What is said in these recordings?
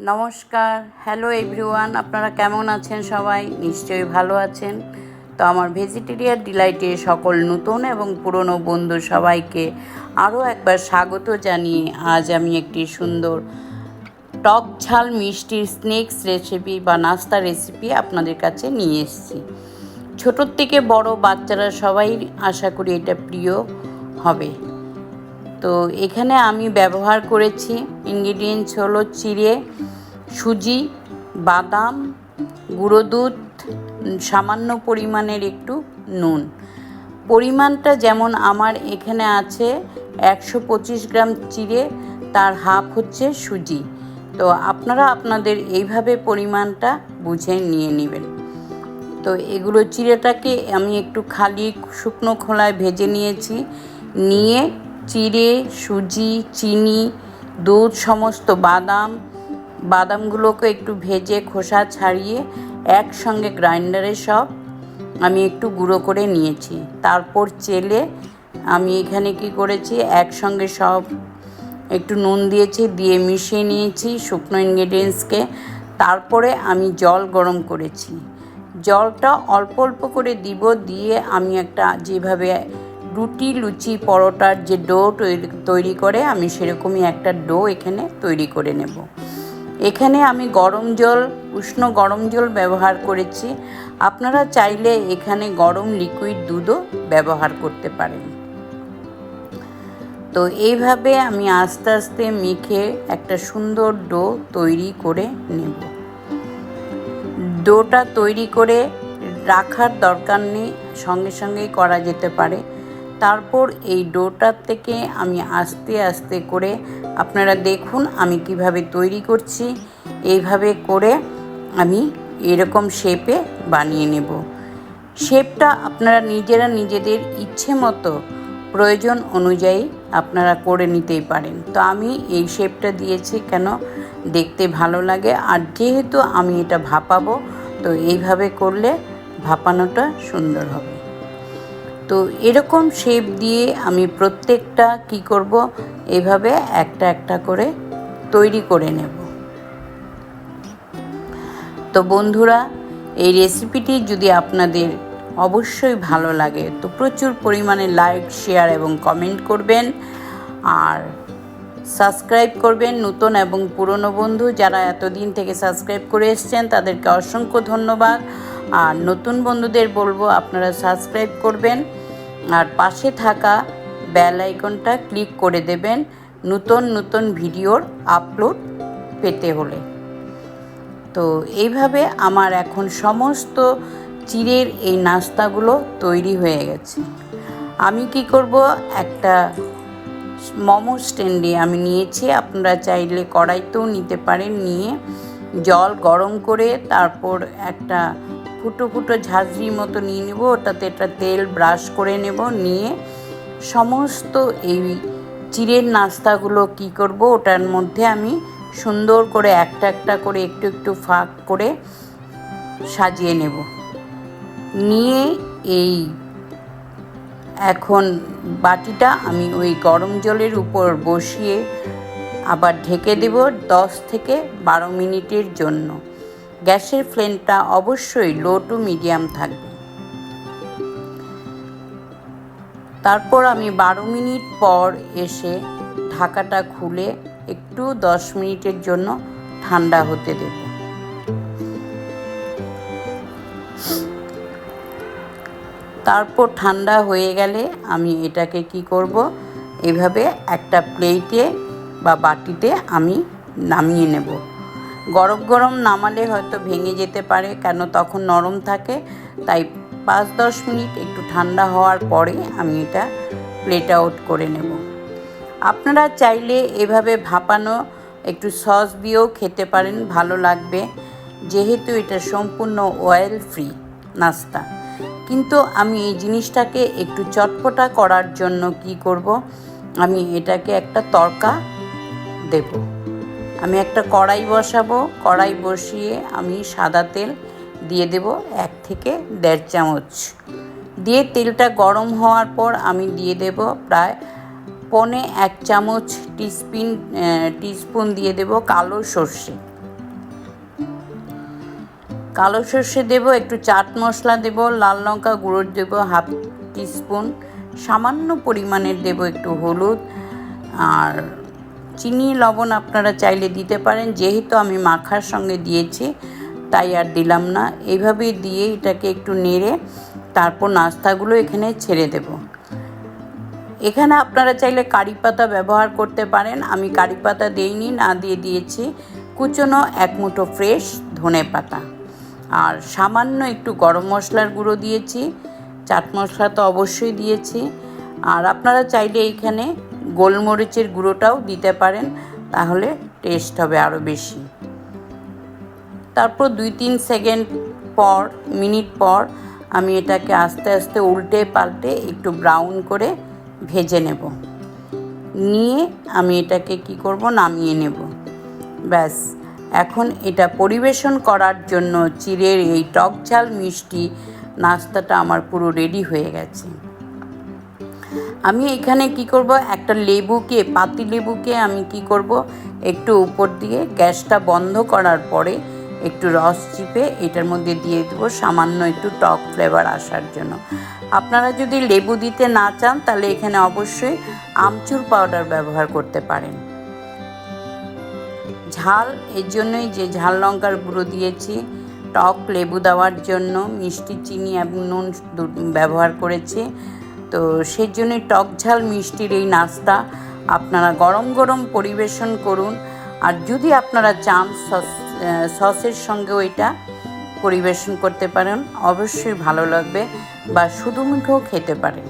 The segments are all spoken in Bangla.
নমস্কার হ্যালো এভরিওয়ান আপনারা কেমন আছেন সবাই? নিশ্চয়ই ভালো আছেন। তো আমার ভেজিটেরিয়ান ডিলাইটে সকল নতুন এবং পুরনো বন্ধু সবাইকে আরও একবার স্বাগত জানিয়ে আজ আমি একটি সুন্দর টক ঝাল মিষ্টির স্ন্যাক্স রেসিপি বা নাস্তা রেসিপি আপনাদের কাছে নিয়ে এসেছি। ছোটোর থেকে বড় বাচ্চারা সবাই আশা করি এটা প্রিয় হবে। তো এখানে আমি ব্যবহার করেছি ইনগ্রিডিয়েন্টস হলো চিড়ে সুজি, বাদাম, গুঁড়ো দুধ, সামান্য পরিমাণের একটু নুন। পরিমাণটা যেমন আমার এখানে আছে একশো পঁচিশ গ্রাম চিড়ে, তার হাফ হচ্ছে সুজি। তো আপনারা আপনাদের এইভাবে পরিমাণটা বুঝে নিয়ে নেবেন। তো এগুলো চিড়েটাকে আমি একটু খালি শুকনো খোলায় ভেজে নিয়েছি। নিয়ে চিড়ে, সুজি, চিনি, দুধ, সমস্ত বাদাম বাদামগুলোকে একটু ভেজে খোসা ছাড়িয়ে একসঙ্গে গ্রাইন্ডারে সব আমি একটু গুঁড়ো করে নিয়েছি। তারপর চেলে আমি এখানে কি করেছি, একসঙ্গে সব একটু নুন দিয়েছি, দিয়ে মিশিয়ে নিয়েছি শুকনো ইনগ্রেডিয়েন্টসকে তারপরে আমি জল গরম করেছি। জলটা অল্প অল্প করে দিব, দিয়ে আমি একটা যেভাবে রুটি, লুচি, পরোটার যে ডো তৈরি করে আমি সেরকমই একটা ডো এখানে তৈরি করে নেব। এখানে আমি গরম জল, উষ্ণ গরম জল ব্যবহার করেছি। আপনারা চাইলে এখানে গরম লিকুইড দুধও ব্যবহার করতে পারেন। তো এইভাবে আমি আস্তে আস্তে মেখে একটা সুন্দর ডো তৈরি করে নেব। ডোটা তৈরি করে রাখার দরকার নেই, সঙ্গে সঙ্গেই করা যেতে পারে। তারপর এই ডোটার থেকে আমি আস্তে আস্তে করে আপনারা দেখুন আমি কীভাবে তৈরি করছি। এইভাবে করে আমি এরকম শেপে বানিয়ে নেব। শেপটা আপনারা নিজেরা নিজেদের ইচ্ছে মতো প্রয়োজন অনুযায়ী আপনারা করে নিতেই পারেন। তো আমি এই শেপটা দিয়েছি কেন? দেখতে ভালো লাগে। আর যেহেতু আমি এটা ভাপাবো, তো এইভাবে করলে ভাপানোটা সুন্দর হবে। তো এরকম শেপ দিয়ে আমি প্রত্যেকটা কি করব? এভাবে একটা একটা করে তৈরি করে নেব। তো বন্ধুরা, এই রেসিপিটি যদি আপনাদের অবশ্যই ভালো লাগে, তো প্রচুর পরিমাণে লাইক শেয়ার এবং কমেন্ট করবেন। আর সাবস্ক্রাইব করবেন, নতুন এবং পুরনো বন্ধু যারা এতদিন থেকে সাবস্ক্রাইব করে এসছেন, তাদেরকে অসংখ্য ধন্যবাদ। আর নতুন বন্ধুদের বলব, আপনারা সাবস্ক্রাইব করবেন। আর পাশে থাকা বেল আইকনটা ক্লিক করে দেবেন নতুন নতুন ভিডিওর আপলোড পেতে হলে। তো এইভাবে আমার এখন সমস্ত চিড়ের এই নাস্তাগুলো তৈরি হয়ে গেছে। আমি কি করব? একটা মোমো স্ট্যান্ডে আমি নিয়েছি, আপনারা চাইলে কড়াইতেও নিতে পারেন। নিয়ে জল গরম করে তারপর একটা ফুটো ফুটো ঝাঁঝরি মতো নিয়ে নেব। ওটাতে একটা তেল ব্রাশ করে নেব। নিয়ে সমস্ত এই চিড়ের নাস্তাগুলো কি করব, ওটার মধ্যে আমি সুন্দর করে একটা একটা করে একটু একটু ফাঁক করে সাজিয়ে নেব। নিয়ে এই এখন বাটিটা আমি ওই গরম জলের উপর বসিয়ে আবার ঢেকে দেব দশ থেকে বারো মিনিটের জন্য। গ্যাসের ফ্লেমটা অবশ্যই লো টু মিডিয়াম থাকবে। তারপর আমি বারো মিনিট পর এসে ঢাকাটা খুলে একটু দশ মিনিটের জন্য ঠান্ডা হতে দেব। তারপর ঠান্ডা হয়ে গেলে আমি এটাকে কি করব? এভাবে একটা প্লেটে বা বাটিতে আমি নামিয়ে নেব। গরম গরম নামালে হয়তো ভেঙে যেতে পারে, কেন তখন নরম থাকে। তাই পাঁচ দশ মিনিট একটু ঠান্ডা হওয়ার পরে আমি এটা প্লেট আউট করে নেব। আপনারা চাইলে এভাবে ভাপানো একটু সস দিয়েও খেতে পারেন, ভালো লাগবে। যেহেতু এটা সম্পূর্ণ অয়েল ফ্রি নাস্তা। কিন্তু আমি এই জিনিসটাকে একটু চটপটা করার জন্য কি করব? আমি এটাকে একটা তরকা দেব। আমি একটা কড়াই বসাবো, কড়াই বসিয়ে আমি সাদা তেল দিয়ে দেব এক থেকে দেড় চামচ। দিয়ে তেলটা গরম হওয়ার পর আমি দিয়ে দেব প্রায় পনে এক চামচ টিস্পিন টিস্পুন দিয়ে দেব কালো সর্ষে। কালো সর্ষে দেবো, একটু চাট মশলা দেবো, লাল লঙ্কা গুঁড়ো দেবো, হাফ টিস্পুন, সামান্য পরিমাণের দেবো একটু হলুদ, আর চিনি, লবণ আপনারা চাইলে দিতে পারেন। যেহেতু আমি মাখার সঙ্গে দিয়েছি, তাই আর দিলাম না। এইভাবে দিয়ে এটাকে একটু নেড়ে তারপর নাস্তাগুলো এখানে ছেড়ে দেব। এখানে আপনারা চাইলে কারি পাতা ব্যবহার করতে পারেন। আমি কারি পাতা দিইনি, না দিয়ে দিয়েছি কুচনো এক মুঠো ফ্রেশ ধনে পাতা। আর সামান্য একটু গরম মশলার গুঁড়ো দিয়েছি। চাট মশলা তো অবশ্যই দিয়েছি। আর আপনারা চাইলে এইখানে গোলমরিচের গুঁড়োটাও দিতে পারেন, তাহলে টেস্ট হবে আরও বেশি। তারপর দুই তিন সেকেন্ড পর, মিনিট পর আমি এটাকে আস্তে আস্তে উল্টে পাল্টে একটু ব্রাউন করে ভেজে নেব। নিয়ে আমি এটাকে কি করব? নামিয়ে নেব। ব্যাস, এখন এটা পরিবেশন করার জন্য চিড়ের এই টক ঝাল মিষ্টি নাস্তাটা আমার পুরো রেডি হয়ে গেছে। আমি এখানে কি করব? একটা লেবুকে, পাতি লেবুকে আমি কি করব? একটু উপর দিয়ে গ্যাসটা বন্ধ করার পরে একটু রস চিপে এটার মধ্যে দিয়ে দেবো সামান্য একটু টক ফ্লেভার আসার জন্য। আপনারা যদি লেবু দিতে না চান, তাহলে এখানে অবশ্যই আমচুর পাউডার ব্যবহার করতে পারেন। ঝাল, এর জন্যই যে ঝাল লঙ্কার গুঁড়ো দিয়েছি, টক লেবু দেওয়ার জন্য, মিষ্টি, চিনি এবং নুন ব্যবহার করেছি। তো সেই জন্যই টক ঝাল মিষ্টির এই নাস্তা আপনারা গরম গরম পরিবেশন করুন। আর যদি আপনারা চান সস সসের সঙ্গেও এটা পরিবেশন করতে পারেন, অবশ্যই ভালো লাগবে বা শুধু মুখেও খেতে পারেন।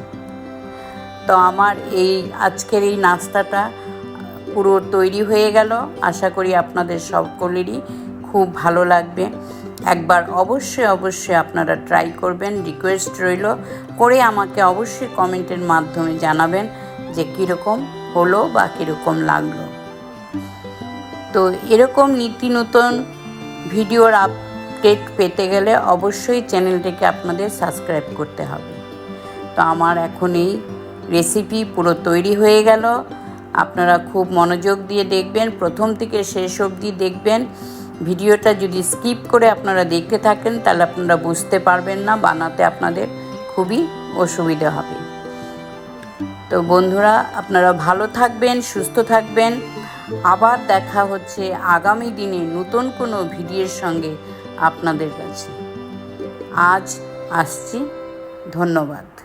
তো আমার এই আজকের এই নাস্তাটা পুরো তৈরি হয়ে গেল। আশা করি আপনাদের সকলেরই খুব ভালো লাগবে। একবার অবশ্যই অবশ্যই আপনারা ট্রাই করবেন রিকোয়েস্ট রইল। করে আমাকে অবশ্যই কমেন্টের মাধ্যমে জানাবেন যে কীরকম হলো বা কীরকম লাগল। তো এরকম নীতি নতুন ভিডিওর আপডেট পেতে গেলে অবশ্যই চ্যানেলটিকে আপনাদের সাবস্ক্রাইব করতে হবে। তো আমার এখন এই রেসিপি পুরো তৈরি হয়ে গেল। আপনারা খুব মনোযোগ দিয়ে দেখবেন, প্রথম থেকে শেষ অবধি দেখবেন। ভিডিওটা যদি স্কিপ করে আপনারা দেখতে থাকেন, তাহলে আপনারা বুঝতে পারবেন না, বানাতে আপনাদের খুবই অসুবিধা হবে। তো বন্ধুরা, আপনারা ভালো থাকবেন, সুস্থ থাকবেন। আবার দেখা হচ্ছে আগামী দিনে নতুন কোনো ভিডিওর সঙ্গে আপনাদের কাছে। আজ আসছি। ধন্যবাদ।